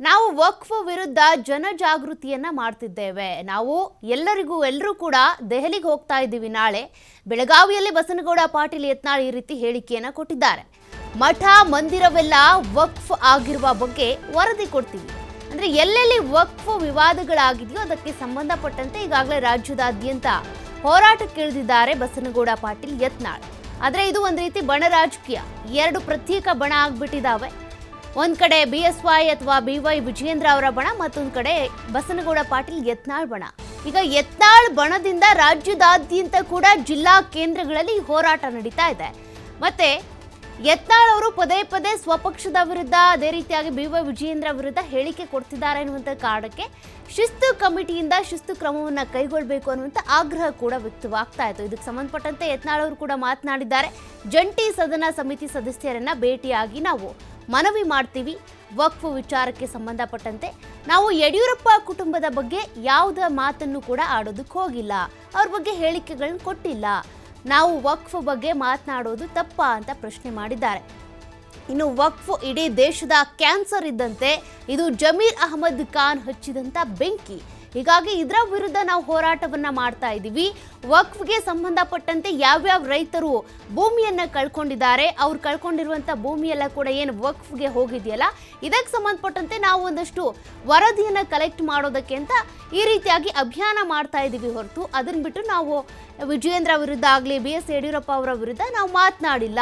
ನಾವು ವಕ್ಫ್ ವಿರುದ್ಧ ಜನಜಾಗೃತಿಯನ್ನ ಮಾಡ್ತಿದ್ದೇವೆ. ನಾವು ಎಲ್ಲರಿಗೂ ಎಲ್ಲರೂ ಕೂಡ ದೆಹಲಿಗೆ ಹೋಗ್ತಾ ಇದ್ದೀವಿ ನಾಳೆ. ಬೆಳಗಾವಿಯಲ್ಲಿ ಬಸನಗೌಡ ಪಾಟೀಲ್ ಯತ್ನಾಳ್ ಈ ರೀತಿ ಹೇಳಿಕೆಯನ್ನ ಕೊಟ್ಟಿದ್ದಾರೆ. ಮಠ, ಮಂದಿರವೆಲ್ಲ ವಕ್ಫ್ ಆಗಿರುವ ಬಗ್ಗೆ ವರದಿ ಕೊಡ್ತೀವಿ. ಅಂದ್ರೆ ಎಲ್ಲೆಲ್ಲಿ ವಕ್ಫ್ ವಿವಾದಗಳಾಗಿದೆಯೋ ಅದಕ್ಕೆ ಸಂಬಂಧಪಟ್ಟಂತೆ ಈಗಾಗಲೇ ರಾಜ್ಯದಾದ್ಯಂತ ಹೋರಾಟಕ್ಕಿಳಿದಿದ್ದಾರೆ ಬಸನಗೌಡ ಪಾಟೀಲ್ ಯತ್ನಾಳ್. ಆದರೆ ಇದು ಒಂದು ರೀತಿ ಬಣ ರಾಜಕೀಯ. ಎರಡು ಪ್ರತ್ಯೇಕ ಬಣ ಆಗ್ಬಿಟ್ಟಿದಾವೆ. ಒಂದ್ ಕಡೆ ಬಿ ಎಸ್ ವೈ ಅಥವಾ ಬಿ ವೈ ವಿಜಯೇಂದ್ರ ಅವರ ಬಣ, ಮತ್ತೊಂದ್ ಕಡೆ ಬಸನಗೌಡ ಪಾಟೀಲ್ ಯತ್ನಾಳ್ ಬಣ. ಈಗ ಯತ್ನಾಳ್ ಬಣದಿಂದ ರಾಜ್ಯದಾದ್ಯಂತ ಕೂಡ ಜಿಲ್ಲಾ ಕೇಂದ್ರಗಳಲ್ಲಿ ಹೋರಾಟ ನಡೀತಾ ಇದೆ. ಮತ್ತೆ ಯತ್ನಾಳ್ ಅವರು ಪದೇ ಪದೇ ಸ್ವಪಕ್ಷದ ವಿರುದ್ಧ ಅದೇ ರೀತಿಯಾಗಿ ಬಿ ವೈ ವಿಜಯೇಂದ್ರ ವಿರುದ್ಧ ಹೇಳಿಕೆ ಕೊಡ್ತಿದ್ದಾರೆ ಅನ್ನುವಂಥ ಕಾರಣಕ್ಕೆ ಶಿಸ್ತು ಕಮಿಟಿಯಿಂದ ಶಿಸ್ತು ಕ್ರಮವನ್ನು ಕೈಗೊಳ್ಳಬೇಕು ಅನ್ನುವಂಥ ಆಗ್ರಹ ಕೂಡ ವ್ಯಕ್ತವಾಗ್ತಾ ಇತ್ತು. ಇದಕ್ಕೆ ಸಂಬಂಧಪಟ್ಟಂತೆ ಯತ್ನಾಳ್ ಅವರು ಕೂಡ ಮಾತನಾಡಿದ್ದಾರೆ. ಜಂಟಿ ಸದನ ಸಮಿತಿ ಸದಸ್ಯರನ್ನ ಭೇಟಿಯಾಗಿ ನಾವು ಮನವಿ ಮಾಡ್ತೀವಿ. ವಕ್ಫ್ ವಿಚಾರಕ್ಕೆ ಸಂಬಂಧಪಟ್ಟಂತೆ ನಾವು ಯಡಿಯೂರಪ್ಪ ಕುಟುಂಬದ ಬಗ್ಗೆ ಯಾವುದೇ ಮಾತನ್ನು ಕೂಡ ಆಡೋದಕ್ಕೆ ಹೋಗಿಲ್ಲ. ಅವ್ರ ಬಗ್ಗೆ ಹೇಳಿಕೆಗಳನ್ನ ಕೊಟ್ಟಿಲ್ಲ. ನಾವು ವಕ್ಫ್ ಬಗ್ಗೆ ಮಾತನಾಡೋದು ತಪ್ಪಾ ಅಂತ ಪ್ರಶ್ನೆ ಮಾಡಿದ್ದಾರೆ. ಇನ್ನು ವಕ್ಫ್ ಇಡೀ ದೇಶದ ಕ್ಯಾನ್ಸರ್ ಇದ್ದಂತೆ ಇದು ಜಮೀರ್ ಅಹಮದ್ ಖಾನ್ ಹಚ್ಚಿದಂತ ಬೆಂಕಿ. ಹೀಗಾಗಿ ಇದರ ವಿರುದ್ಧ ನಾವು ಹೋರಾಟವನ್ನ ಮಾಡ್ತಾ ಇದ್ದೀವಿ ವಕ್ಫ್ಗೆ ಸಂಬಂಧಪಟ್ಟಂತೆ ಯಾವ್ಯಾವ ರೈತರು ಭೂಮಿಯನ್ನ ಕಳ್ಕೊಂಡಿದ್ದಾರೆ, ಅವ್ರು ಕಳ್ಕೊಂಡಿರುವಂತ ಭೂಮಿಯೆಲ್ಲ ಕೂಡ ಏನು ವಕ್ಫ್ಗೆ ಹೋಗಿದೆಯಲ್ಲ ಇದಕ್ಕೆ ಸಂಬಂಧಪಟ್ಟಂತೆ ನಾವು ಒಂದಷ್ಟು ವರದಿಯನ್ನ ಕಲೆಕ್ಟ್ ಮಾಡೋದಕ್ಕೆ ಅಂತ ಈ ರೀತಿಯಾಗಿ ಅಭಿಯಾನ ಮಾಡ್ತಾ ಇದ್ದೀವಿ ಹೊರತು. ಅದನ್ನ ಬಿಟ್ಟು ನಾವು ವಿಜಯೇಂದ್ರ ವಿರುದ್ಧ ಆಗಲಿ, ಬಿ ಎಸ್ ಯಡಿಯೂರಪ್ಪ ಅವರ ವಿರುದ್ಧ ನಾವು ಮಾತನಾಡಿಲ್ಲ.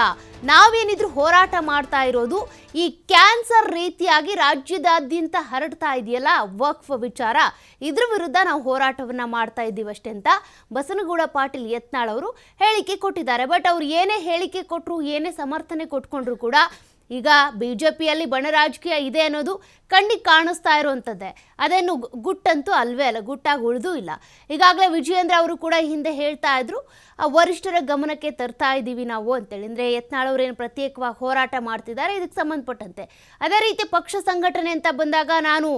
ನಾವೇನಿದ್ರು ಹೋರಾಟ ಮಾಡ್ತಾ ಇರೋದು ಈ ಕ್ಯಾನ್ಸರ್ ರೀತಿಯಾಗಿ ರಾಜ್ಯದಾದ್ಯಂತ ಹರಡ್ತಾ ಇದೆಯಲ್ಲ, ವಕ್ಫ್ ವಿಚಾರ. ಇದ್ರ ವಿರುದ್ಧ ನಾವು ಹೋರಾಟವನ್ನ ಮಾಡ್ತಾ ಇದ್ದೀವಿ ಅಷ್ಟೇ ಅಂತ ಬಸನಗೌಡ ಪಾಟೀಲ್ ಯತ್ನಾಳ್ ಅವರು ಹೇಳಿಕೆ ಕೊಟ್ಟಿದ್ದಾರೆ. ಬಟ್ ಅವ್ರು ಏನೇ ಹೇಳಿಕೆ ಕೊಟ್ಟರು ಏನೇ ಸಮರ್ಥನೆ ಕೊಟ್ಕೊಂಡ್ರು ಕೂಡ ಈಗ ಬಿ ಜೆ ಪಿಯಲ್ಲಿ ಬಣ ರಾಜಕೀಯ ಇದೆ ಅನ್ನೋದು ಕಣ್ಣಿಗೆ ಕಾಣಿಸ್ತಾ ಇರುವಂಥದ್ದೇ. ಅದೇನು ಗುಟ್ಟಂತೂ ಅಲ್ವೇ ಅಲ್ಲ, ಗುಟ್ಟಾಗಿ ಉಳಿದೂ ಇಲ್ಲ. ಈಗಾಗಲೇ ವಿಜಯೇಂದ್ರ ಅವರು ಕೂಡ ಹಿಂದೆ ಹೇಳ್ತಾ ಇದ್ರು ವರಿಷ್ಠರ ಗಮನಕ್ಕೆ ತರ್ತಾ ಇದ್ದೀವಿ ನಾವು ಅಂತೇಳಿ. ಅಂದರೆ ಯತ್ನಾಳ್ ಏನು ಪ್ರತ್ಯೇಕವಾಗಿ ಹೋರಾಟ ಮಾಡ್ತಿದ್ದಾರೆ, ಇದಕ್ಕೆ ಸಂಬಂಧಪಟ್ಟಂತೆ. ಅದೇ ರೀತಿ ಪಕ್ಷ ಸಂಘಟನೆ ಅಂತ ಬಂದಾಗ ನಾನು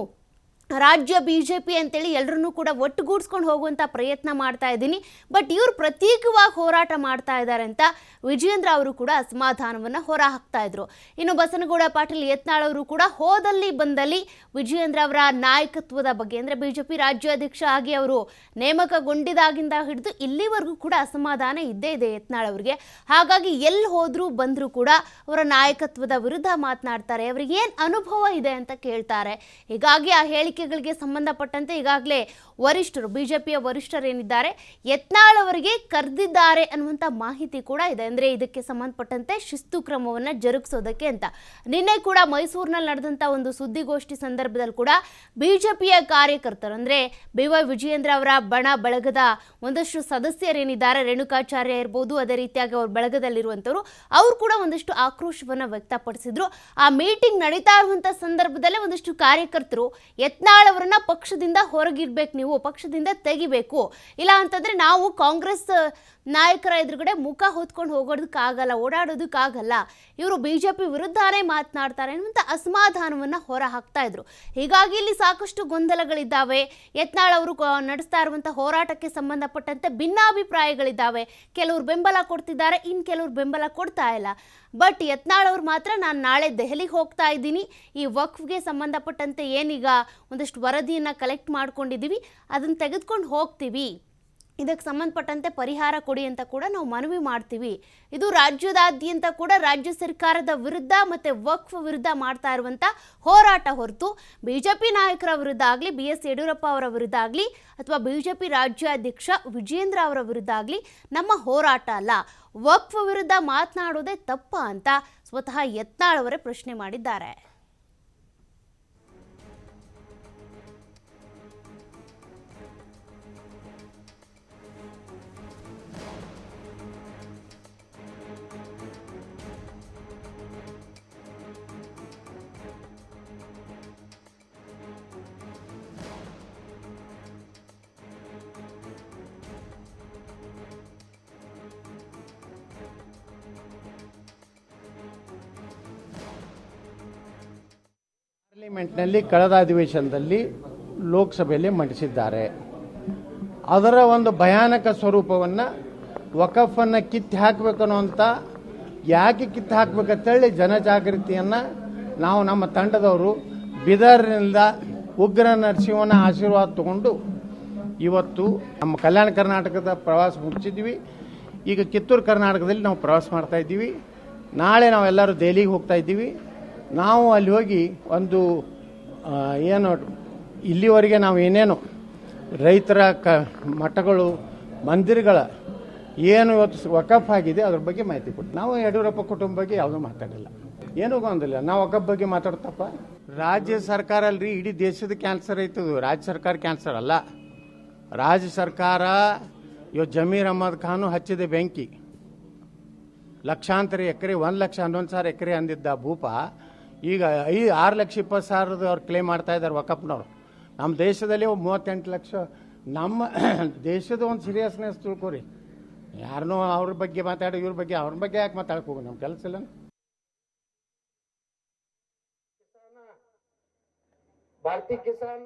ರಾಜ್ಯ ಬಿ ಜೆ ಪಿ ಅಂತೇಳಿ ಎಲ್ಲರನ್ನೂ ಕೂಡ ಒಟ್ಟುಗೂಡಿಸ್ಕೊಂಡು ಹೋಗುವಂಥ ಪ್ರಯತ್ನ ಮಾಡ್ತಾ ಇದ್ದೀನಿ. ಬಟ್ ಇವರು ಪ್ರತ್ಯೇಕವಾಗಿ ಹೋರಾಟ ಮಾಡ್ತಾ ಇದ್ದಾರೆ ಅಂತ ವಿಜಯೇಂದ್ರ ಅವರು ಕೂಡ ಅಸಮಾಧಾನವನ್ನು ಹೊರ ಹಾಕ್ತಾ ಇದ್ರು. ಇನ್ನು ಬಸನಗೌಡ ಪಾಟೀಲ್ ಯತ್ನಾಳ್ ಅವರು ಕೂಡ ಹೋದಲ್ಲಿ ಬಂದಲ್ಲಿ ವಿಜಯೇಂದ್ರ ಅವರ ನಾಯಕತ್ವದ ಬಗ್ಗೆ ಅಂದರೆ ಬಿ ಜೆ ಪಿ ರಾಜ್ಯಾಧ್ಯಕ್ಷ ಆಗಿ ಅವರು ನೇಮಕಗೊಂಡಿದಾಗಿಂದ ಹಿಡಿದು ಇಲ್ಲಿವರೆಗೂ ಕೂಡ ಅಸಮಾಧಾನ ಇದ್ದೇ ಇದೆ ಯತ್ನಾಳ್ ಅವರಿಗೆ. ಹಾಗಾಗಿ ಎಲ್ಲಿ ಹೋದರೂ ಬಂದರೂ ಕೂಡ ಅವರ ನಾಯಕತ್ವದ ವಿರುದ್ಧ ಮಾತನಾಡ್ತಾರೆ. ಅವರಿಗೆ ಏನು ಅನುಭವ ಇದೆ ಅಂತ ಕೇಳ್ತಾರೆ. ಹೀಗಾಗಿ ಆ ಹೇಳಿಕೆಗಳಿಗೆ ಸಂಬಂಧಪಟ್ಟಂತೆ ಈಗಾಗಲೇ ವರಿಷ್ಠರು, ಬಿಜೆಪಿಯ ವರಿಷ್ಠರು ಏನಿದ್ದಾರೆ ಯತ್ನಾಳ್ ಅವರಿಗೆ ಕರೆದಿದ್ದಾರೆ ಅನ್ನುವಂಥ ಮಾಹಿತಿ ಕೂಡ ಇದೆ. ಅಂದರೆ ಇದಕ್ಕೆ ಸಂಬಂಧಪಟ್ಟಂತೆ ಶಿಸ್ತು ಕ್ರಮವನ್ನು ಜರುಗಿಸೋದಕ್ಕೆ ಅಂತ. ನಿನ್ನೆ ಕೂಡ ಮೈಸೂರಿನಲ್ಲಿ ನಡೆದಂಥ ಒಂದು ಸುದ್ದಿಗೋಷ್ಠಿ ಸಂದರ್ಭದಲ್ಲಿ ಕೂಡ ಬಿಜೆಪಿಯ ಕಾರ್ಯಕರ್ತರು, ಅಂದರೆ ಬಿ ವೈ ವಿಜಯೇಂದ್ರ ಅವರ ಬಣ ಬಳಗದ ಒಂದಷ್ಟು ಸದಸ್ಯರೇನಿದ್ದಾರೆ, ರೇಣುಕಾಚಾರ್ಯ ಇರ್ಬೋದು, ಅದೇ ರೀತಿಯಾಗಿ ಅವ್ರ ಬಳಗದಲ್ಲಿರುವಂಥವ್ರು, ಅವರು ಕೂಡ ಒಂದಷ್ಟು ಆಕ್ರೋಶವನ್ನು ವ್ಯಕ್ತಪಡಿಸಿದ್ರು. ಆ ಮೀಟಿಂಗ್ ನಡೀತಾ ಇರುವಂಥ ಸಂದರ್ಭದಲ್ಲೇ ಒಂದಷ್ಟು ಕಾರ್ಯಕರ್ತರು ಯತ್ನಾಳ್ ಅವರನ್ನ ಪಕ್ಷದಿಂದ ಹೊರಗಿಡ್ಬೇಕು ನೀವು, ಪಕ್ಷದಿಂದ ತೆಗಿಬೇಕು. ಇಲ್ಲ ಅಂತಂದ್ರೆ ನಾವು ಕಾಂಗ್ರೆಸ್ ನಾಯಕರ ಎದುರುಗಡೆ ಮುಖ ಹೊತ್ಕೊಂಡು ಹೋಗೋದಕ್ಕಾಗಲ್ಲ, ಓಡಾಡೋದಕ್ಕಾಗಲ್ಲ. ಇವರು ಬಿಜೆಪಿ ವಿರುದ್ಧನೇ ಮಾತನಾಡ್ತಾರೆ ಅನ್ನುವಂಥ ಅಸಮಾಧಾನವನ್ನು ಹೊರ ಹಾಕ್ತಾ ಇದ್ರು. ಹೀಗಾಗಿ ಇಲ್ಲಿ ಸಾಕಷ್ಟು ಗೊಂದಲಗಳಿದ್ದಾವೆ. ಯತ್ನಾಳ್ ಅವರು ನಡೆಸ್ತಾ ಇರುವಂಥ ಹೋರಾಟಕ್ಕೆ ಸಂಬಂಧಪಟ್ಟಂತೆ ಭಿನ್ನಾಭಿಪ್ರಾಯಗಳಿದ್ದಾವೆ. ಕೆಲವರು ಬೆಂಬಲ ಕೊಡ್ತಿದ್ದಾರೆ ಇನ್ನು ಕೆಲವರು ಬೆಂಬಲ ಕೊಡ್ತಾ ಇಲ್ಲ. ಬಟ್ ಯತ್ನಾಳ್ ಅವ್ರು ಮಾತ್ರ ನಾನು ನಾಳೆ ದೆಹಲಿಗೆ ಹೋಗ್ತಾ ಇದ್ದೀನಿ. ಈ ವಕ್ಫ್ಗೆ ಸಂಬಂಧಪಟ್ಟಂತೆ ಏನೀಗ ಒಂದಷ್ಟು ವರದಿಯನ್ನು ಕಲೆಕ್ಟ್ ಮಾಡ್ಕೊಂಡಿದ್ದೀವಿ ಅದನ್ನು ತೆಗೆದುಕೊಂಡು ಹೋಗ್ತೀವಿ. ಇದಕ್ಕೆ ಸಂಬಂಧಪಟ್ಟಂತೆ ಪರಿಹಾರ ಕೊಡಿ ಅಂತ ಕೂಡ ನಾವು ಮನವಿ ಮಾಡ್ತೀವಿ. ಇದು ರಾಜ್ಯದಾದ್ಯಂತ ಕೂಡ ರಾಜ್ಯ ಸರ್ಕಾರದ ವಿರುದ್ಧ ಮತ್ತು ವಕ್ಫ್ ವಿರುದ್ಧ ಮಾಡ್ತಾ ಇರುವಂಥ ಹೋರಾಟ ಹೊರತು ಬಿ ಜೆ ಪಿ ನಾಯಕರ ವಿರುದ್ಧ ಆಗಲಿ ಬಿ ಎಸ್ ಯಡಿಯೂರಪ್ಪ ಅವರ ವಿರುದ್ಧ ಆಗಲಿ, ಅಥವಾ ಬಿ ಜೆ ಪಿ ರಾಜ್ಯಾಧ್ಯಕ್ಷ ವಿಜೇಂದ್ರ ಅವರ ವಿರುದ್ಧ ಆಗಲಿ ನಮ್ಮ ಹೋರಾಟ ಅಲ್ಲ. ವಕ್ಫ್ ವಿರುದ್ಧ ಮಾತನಾಡೋದೇ ತಪ್ಪ ಅಂತ ಸ್ವತಃ ಯತ್ನಾಳ್ ಅವರೇ ಪ್ರಶ್ನೆ ಮಾಡಿದ್ದಾರೆ. ಪಾರ್ಲಿಮೆಂಟ್ನಲ್ಲಿ ಕಳೆದ ಅಧಿವೇಶನದಲ್ಲಿ ಲೋಕಸಭೆಯಲ್ಲಿ ಮಂಡಿಸಿದ್ದಾರೆ. ಅದರ ಒಂದು ಭಯಾನಕ ಸ್ವರೂಪವನ್ನು ವಕಫನ್ನು ಕಿತ್ತು ಹಾಕಬೇಕು ಅಂತ ಯಾಕೆ ಕಿತ್ತು ಹಾಕಬೇಕಂತೇಳಿ ಜನಜಾಗೃತಿಯನ್ನು ನಾವು ನಮ್ಮ ತಂಡದವರು ಬಿದರ್ನಿಂದ ಉಗ್ರ ನರಸಿಂಹನ ಆಶೀರ್ವಾದ ತಗೊಂಡು ಇವತ್ತು ನಮ್ಮ ಕಲ್ಯಾಣ ಕರ್ನಾಟಕದ ಪ್ರವಾಸ ಮುಗಿಸಿದ್ವಿ ಈಗ ಕಿತ್ತೂರು ಕರ್ನಾಟಕದಲ್ಲಿ ನಾವು ಪ್ರವಾಸ ಮಾಡ್ತಾ ಇದ್ದೀವಿ. ನಾಳೆ ನಾವೆಲ್ಲರೂ ದೆಹಲಿಗೆ ಹೋಗ್ತಾ ಇದ್ದೀವಿ. ನಾವು ಅಲ್ಲಿ ಹೋಗಿ ಒಂದು ಏನು, ಇಲ್ಲಿವರೆಗೆ ನಾವು ಏನೇನು ರೈತರ ಕ, ಮಠಗಳು, ಮಂದಿರಗಳ ಏನು ಇವತ್ತು ವಕಫ್ ಆಗಿದೆ, ಅದ್ರ ಬಗ್ಗೆ ಮಾಹಿತಿ ಕೊಟ್ಟು ನಾವು ಯಡಿಯೂರಪ್ಪ ಕುಟುಂಬ ಬಗ್ಗೆ ಯಾವುದೂ ಮಾತಾಡಿಲ್ಲ. ಏನೂ ಗೊಂದಿಲ್ಲ ನಾವು ವಕಫ್ ಬಗ್ಗೆ ಮಾತಾಡ್ತಪ್ಪ ರಾಜ್ಯ ಸರ್ಕಾರ ಅಲ್ರಿ ಇಡೀ ದೇಶದ ಕ್ಯಾನ್ಸರ್ ಐತದು ರಾಜ್ಯ ಸರ್ಕಾರ ಕ್ಯಾನ್ಸರ್ ಅಲ್ಲ. ರಾಜ್ಯ ಸರ್ಕಾರ ಇವತ್ತು ಜಮೀರ್ ಅಹಮದ್ ಖಾನು ಹಚ್ಚಿದೆ ಬೆಂಕಿ. ಲಕ್ಷಾಂತರ ಎಕರೆ, ಒಂದು ಲಕ್ಷ ಹನ್ನೊಂದು ಸಾವಿರ ಎಕರೆ ಅಂದಿದ್ದ ಭೂಪ ಈಗ ಐ ಆರು ಲಕ್ಷ ಇಪ್ಪತ್ತು ಸಾವಿರದ ಅವ್ರು ಕ್ಲೇಮ್ ಮಾಡ್ತಾ ಇದ್ದಾರೆ ವಕಪ್ನವ್ರು. ನಮ್ಮ ದೇಶದಲ್ಲಿ ಮೂವತ್ತೆಂಟು ಲಕ್ಷ, ನಮ್ಮ ದೇಶದ ಒಂದು ಸೀರಿಯಸ್ನೆಸ್ ತಿಳ್ಕೊರಿ. ಯಾರನ್ನೂ ಅವ್ರ ಬಗ್ಗೆ ಮಾತಾಡೋ, ಇವ್ರ ಬಗ್ಗೆ, ಅವ್ರ ಬಗ್ಗೆ ಯಾಕೆ ಮಾತಾಡಕ್ಕೆ ಹೋಗು ನಮ್ಮ ಕೆಲಸ ಇಲ್ಲ ಭಾರತೀಯ ಕಿಸಾನ್